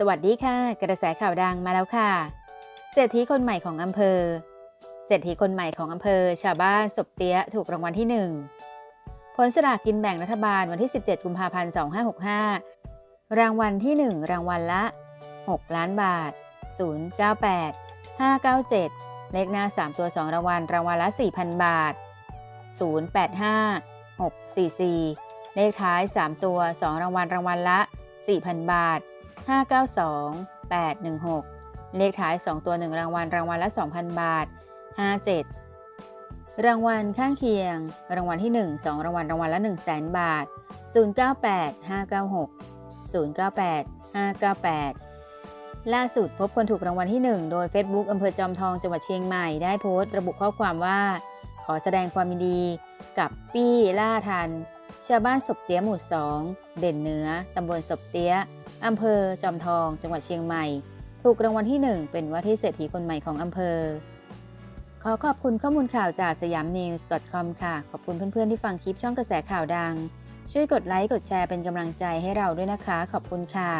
สวัสดีค่ะ กระแสข่าวดังมาแล้วค่ะ เศรษฐีคนใหม่ของอำเภอ เศรษฐีคนใหม่ของอำเภอ ชาวบ้านศพเตี้ยถูกรางวัลที่ 1 ผลสลากกินแบ่งรัฐบาลวันที่ 17 กุมภาพันธ์ 2565 รางวัลที่ 1 รางวัลละ 6 ล้านบาท 098 597 เลขหน้า 3 ตัว 2 รางวัล รางวัลละ 4,000 บาท 085 644 เลขท้าย 3 ตัว 2 รางวัล รางวัลละ 4,000 บาท 592 816 เลขท้าย 2 ตัว 1 รางวัล รางวัลละ 2,000 บาท 57 รางวัลข้างเคียง รางวัลที่ 1 2 รางวัล รางวัลละ 1 0 0 0 0 0 บาท 098 596 098 598 ล่าสุดพบคนถูกรางวัลที่ 1 โดย Facebook อำเภอจอมทองจังหวัดเชียงใหม่ได้โพสต์ระบุข้อความว่า ขอแสดงความยินดีกับปี้ล่าทัน ชาวบ้านศพเตี้ยหมู่ 2 เด่นเหนือตำบลศพเตี้ย อำเภอจอมทอง จังหวัดเชียงใหม่ ถูกรางวัลที่ 1 เป็นว่าที่เศรษฐีคนใหม่ของอำเภอ ขอขอบคุณข้อมูลข่าวจากสยามนิวส์ com ค่ะ ขอบคุณเพื่อนๆที่ฟังคลิปช่องกระแสข่าวดัง ช่วยกดไลค์กดแชร์เป็นกำลังใจให้เราด้วยนะคะ ขอบคุณค่ะ